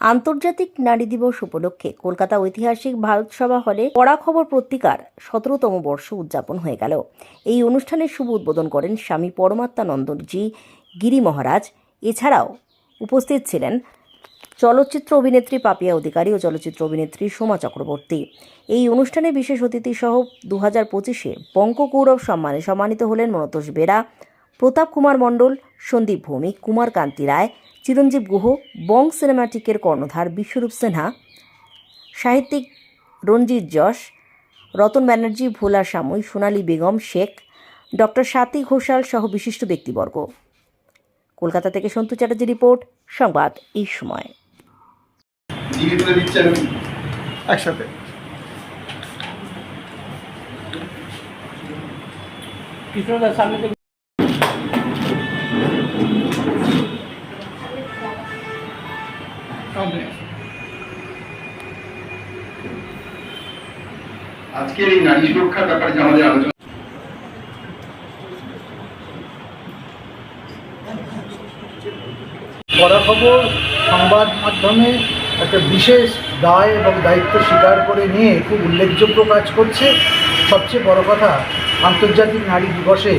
আন্তর্জাতিক নারী দিবস উপলক্ষে কলকাতা ঐতিহাসিক ভারত সভা হলে পড়া খবর পত্রিকার সতেরোতম বর্ষ উদযাপন হয়ে গেল। এই অনুষ্ঠানের শুভ উদ্বোধন করেন স্বামী পরমাত্মানন্দজি গিরি মহারাজ। এছাড়াও উপস্থিত ছিলেন চলচ্চিত্র অভিনেত্রী পাপিয়া অধিকারী ও চলচ্চিত্র অভিনেত্রী সোমা চক্রবর্তী। এই অনুষ্ঠানে বিশেষ অতিথি সহ দু হাজার পঁচিশে বঙ্কগৌরব সম্মানে সম্মানিত হলেন মনতোষ বেরা প্রতাপ কুমার মণ্ডল সন্দীপ ভৌমিক কুমার কান্তি রায় চিরঞ্জীব গুহ বং সিনেমাটিকের কর্ণধার বিশ্বরূপ সিনহা সাহিত্যিক রঞ্জিত যশ রতন ব্যানার্জি ভোলা সামুই সোনালী বেগম শেখ ডক্টর স্বাতী ঘোষাল সহ বিশিষ্ট ব্যক্তিবর্গ। কলকাতা থেকে সন্তু চ্যাটার্জি রিপোর্ট সংবাদ এই সময়। করে একসাথে আজকের এই নারী সুরক্ষার ব্যাপারে আমাদের আলোচনা খবর সংবাদ মাধ্যমে একটা বিশেষ দায় এবং দায়িত্ব স্বীকার করে নিয়ে খুব উল্লেখযোগ্য কাজ করছে। সবচেয়ে বড় কথা, আন্তর্জাতিক নারী দিবসে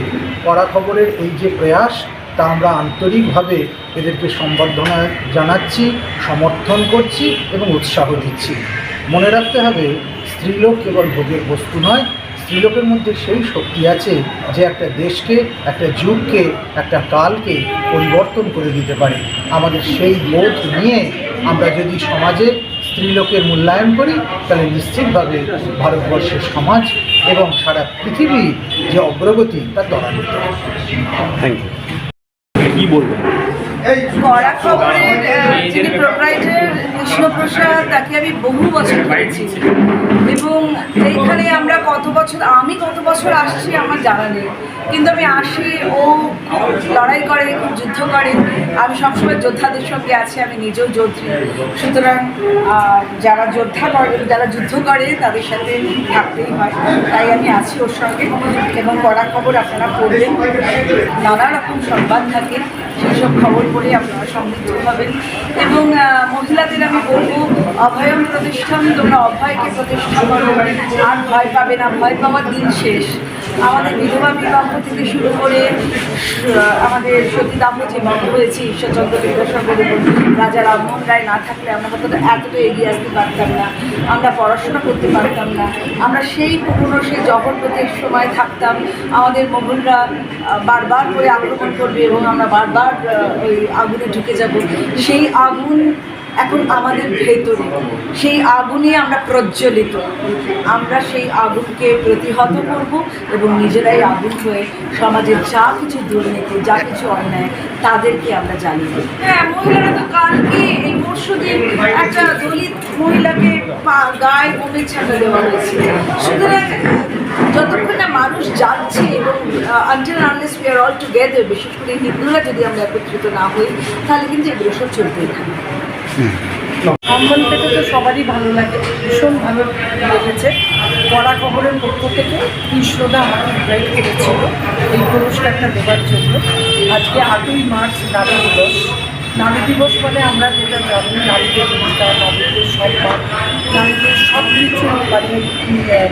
পড়া খবরের এই যে প্রয়াস তা আমরা আন্তরিকভাবে এদেরকে সম্বর্ধনা জানাচ্ছি, সমর্থন করছি এবং উৎসাহ দিচ্ছি। মনে রাখতে হবে, স্ত্রীলোক কেবল ভোগের বস্তু নয়, স্ত্রীলোকের মধ্যে সেই শক্তি আছে যে একটা দেশকে, একটা যুগকে, একটা কালকে পরিবর্তন করে দিতে পারে। আমাদের সেই বোধ নিয়ে আমরা যদি সমাজে স্ত্রীলোকের মূল্যায়ন করি, তাহলে নিশ্চিতভাবে ভারতবর্ষের সমাজ এবং সারা পৃথিবীর যে অগ্রগতি, তা ত্বরান্বিত। থ্যাংক ইউ বলবেন কড়া খবরের যিনি প্রোপ্রাইটার কৃষ্ণপ্রসাদ তাকে আমি বহু বছর এবং এইখানে আমরা কত বছর আমি কত বছর আসছি আমার জানা নেই। কিন্তু আমি আসি, ও লড়াই করে, খুব যুদ্ধ করে। আমি সবসময় যোদ্ধাদের সঙ্গে আছি, আমি নিজেও যোদ্ধী। সুতরাং যারা যোদ্ধা করে, যারা যুদ্ধ করে, তাদের সাথে থাকতেই হয়। তাই আমি আছি ওর সঙ্গে। এবং কড়া খবর আপনারা পড়বেন। নানা রকম সংবাদ থাকে, সেই সব খবর পড়ে আপনারা সমৃদ্ধ হবেন। এবং মহিলাদের আমি বলব, অভয়ম প্রতিষ্ঠান, তোমরা অভয়কে প্রতিষ্ঠা করো। আর ভয় পাবে না, ভয় পাওয়ার দিন শেষ। আমাদের বিধবা বিবাহ থেকে শুরু করে আমাদের সতীদাহ যে বন্ধ হয়েছে ঈশ্বরচন্দ্র বিদ্যাসাগর এবং রাজা রামমোহন রায় না থাকলে আমরা হয়তো এতটা এগিয়ে আসতে পারতাম না আমরা পড়াশোনা করতে পারতাম না আমরা সেই পুরনো সেই জগৎপতির সময় থাকতাম আমাদের আহ, বারবার করে আক্রমণ করবে এবং আমরা বারবার ওই আগুনে ঢুকে যাব। সেই আগুন এখন আমাদের ভেতরে। সেই আগুনে আমরা প্রজ্বলিত। আমরা সেই আগুনকে প্রতিহত করব এবং নিজেরাই আগুন হয়ে সমাজের যা কিছু দুর্নীতি, যা কিছু অন্যায়, তাদেরকে আমরা দেব। হ্যাঁ মহিলারা তো কালকে এই পরশু একটা দলিত মহিলাকে গায়ে বোমের ছাটা দেওয়া হয়েছে। সুতরাং যতক্ষণ না মানুষ যাচ্ছে এবং until unless we are all together বিশেষ করে হিন্দুরা যদি আমরা একত্রিত না হই, তাহলে কিন্তু এগুলো সব চলতেই থাকবে। সম্মান পেতে তো সবারই ভালো লাগে, ভীষণ ভালো লেগেছে। কড়া খবরের পক্ষ থেকে কৃষ্ণদা আমাকে ইনভাইট করেছিল এই পুরস্কারটা দেওয়ার জন্য। আজকে আটই মার্চ নারী দিবস। নারী দিবস মানে আমরা যেটা জানি, নারীদের ভূমিকা, নারীদের সম্মান। নারীদের সব কিছু মানে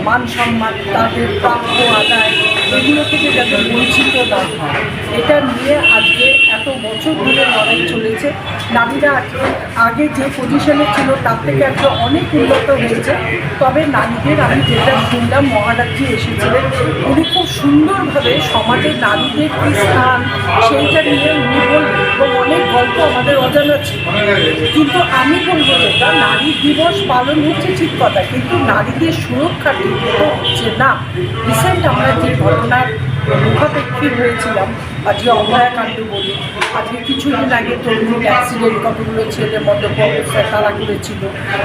মান সম্মান, তাদের প্রাপ্য আদায়, এগুলো থেকে যাতে বঞ্চিত না হয়। এটা নিয়ে আজকে এত বছর ধরে লড়াই চলেছে। নারীরা আজকে আগে যে পজিশনে ছিল, তার থেকে আজকে অনেক উন্নত হয়েছে। তবে নারীদের আমি যেটা শুনলাম, মহারাজজি এসেছিলেন, উনি খুব সুন্দরভাবে সমাজে নারীদের কী স্থান, সেইটা নিয়ে উনি এবং অনেক গল্প আমাদের অজানা ছিল। কিন্তু আমি বলব যেটা নারী দিবস পালন হচ্ছে ঠিক কথা, কিন্তু নারীদের সুরক্ষা ঠিক হচ্ছে না। রিসেন্ট আমরা যে ঘটনার মুখাপেক্ষী হয়েছিলাম আজকে অভয়াকাণ্ড বলি। আজকে কিছুদিন আগে তরুণ অ্যাক্সিডেন্ট কতগুলো ছেলে, মদ্যপ তারা করেছিল।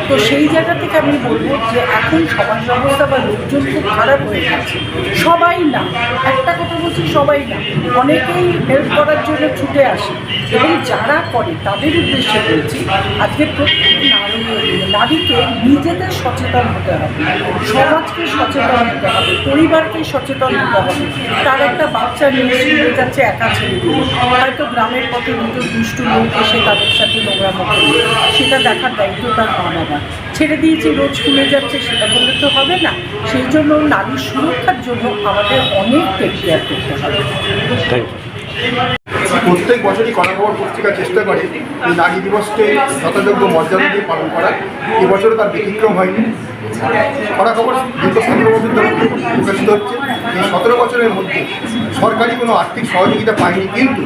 তো সেই জায়গা থেকে আমি বলব যে এখন সমাজ ব্যবস্থা বা লোকজন খুব খারাপ হয়ে গেছে। সবাই না, একটা কথা বলছি, সবাই না। অনেকেই হেল্প করার জন্য ছুটে আসে এবং যারা করে তাদের উদ্দেশ্যে বলছি, আজকে প্রত্যেক নারী নারীকে নিজেদের সচেতন হতে হবে, সমাজকে সচেতন হতে হবে, পরিবারকে সচেতন হতে হবে। তার একটা বাচ্চা নিয়ে যাচ্ছে একা ছেলে হয়তো গ্রামের পথে দুটো দুষ্টু লোক এসে তাদের সাথে নোংরা মতো সেটা দেখার দায়িত্ব তার মা বাবা ছেড়ে দিয়েছি রোজ স্কুলে যাচ্ছে সেটা বললে তো হবে না। সেই জন্য নারীর সুরক্ষার জন্য আমাদের অনেক টেক কেয়ার করতে হবে। প্রত্যেক বছরই কলাখবর পত্রিকা চেষ্টা করে এই নারী দিবসকে যথাযোগ্য মর্যাদা দিয়ে পালন করার এবছরও তার ব্যতিক্রম হয়নি। খবর দীর্ঘ সতেরো প্রকাশিত হচ্ছে। এই সতেরো বছরের মধ্যে সরকারি কোনো আর্থিক সহযোগিতা পায়নি, কিন্তু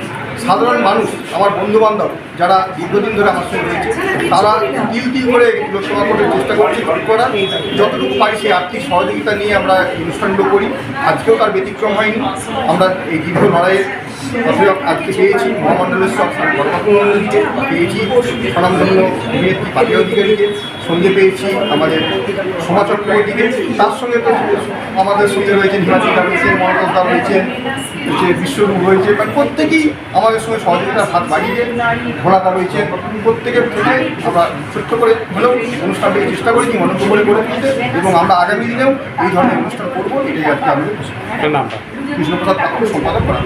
সাধারণ মানুষ, আমার বন্ধু বান্ধব যারা দীর্ঘদিন ধরে আমার সঙ্গে রয়েছে, তারা তিল তিল করে লোকসভা করার চেষ্টা করছে করা। যতটুকু পারি সেই আর্থিক সহযোগিতা নিয়ে আমরা অনুষ্ঠানগুলো করি। আজকেও তার ব্যতিক্রম হয়নি। আমরা এই দীর্ঘ লড়াইয়ের আজকে পেয়েছি। মহামণ্ডলেশ্বর বর্মাপুরকে পেয়েছি। স্বনামধন্য অভিনেত্রী পাপিয়া অধিকারীকে সঙ্গে পেয়েছি আমাদের সোমা চক্রবর্তীকে। তার সঙ্গে তো আমাদের সঙ্গে রয়েছেন হিমাচিকা রয়েছেন মহাকাশদা রয়েছেন হচ্ছে বিশ্বরূপ রয়েছে। মানে প্রত্যেকেই আমাদের সঙ্গে সহযোগিতার হাত বাড়িয়ে ঘোড়াদা রয়েছে প্রত্যেকের থেকে আমরা ছোট্ট করে হলেও অনুষ্ঠানটাকে চেষ্টা করেছি মনোজ্ঞ করে করে তুলতে এবং আমরা আগামী দিনেও এই ধরনের অনুষ্ঠান করব এটাই আজকে আমাদের কৃষ্ণপ্রসাদ পাত্র সম্পাদক করা।